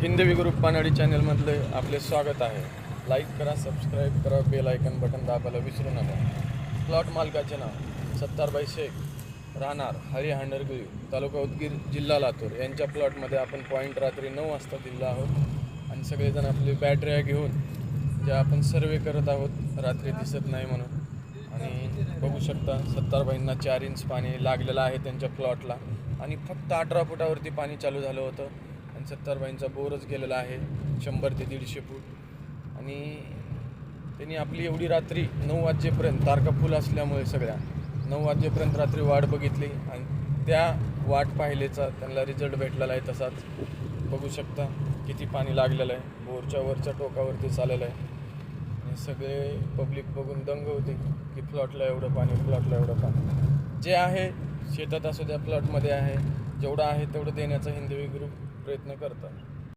हिंदवी group पानाडी चॅनलमधले आपले स्वागत आहे. लाईक करा सबस्क्राईब करा बेल आयकन बटन दाबायला विसरू नका. प्लॉट मालकाचे नाव सत्तारबाई शेख राहणार हरी हांडरगिरी तालुका उदगीर जिल्हा लातूर. यांच्या प्लॉटमध्ये आपण पॉईंट रात्री नऊ वाजता दिला आहोत. आणि सगळेजण आपली बॅटऱ्या घेऊन ज्या आपण सर्वे करत आहोत रात्री दिसत नाही म्हणून. आणि बघू शकता सत्तारबाईंना चार इंच पाणी लागलेलं आहे त्यांच्या प्लॉटला आणि फक्त अठरा फुटावरती पाणी चालू झालं होतं. सत्तारबाईंचा बोरच गेलेला आहे शंभर ते दीडशे फूट. आणि त्यांनी आपली एवढी रात्री नऊ वाजेपर्यंत तारका फुल असल्यामुळे सगळ्या नऊ वाजेपर्यंत रात्री वाट बघितली आणि त्या वाट पाहिलेचा त्यांना रिझल्ट भेटलेला आहे तसाच. बघू शकता किती पाणी लागलेलं आहे. बोरच्या वरच्या टोकावरती चाललेलं आहे. आणि सगळे पब्लिक बघून दंग होते की प्लॉटला एवढं पाणी प्लॉटला एवढं पाणी. जे आहे शेतात असू द्या प्लॉटमध्ये आहे जेवढं आहे तेवढं देण्याचा हिंदवी ग्रुप प्रयत्न करतात.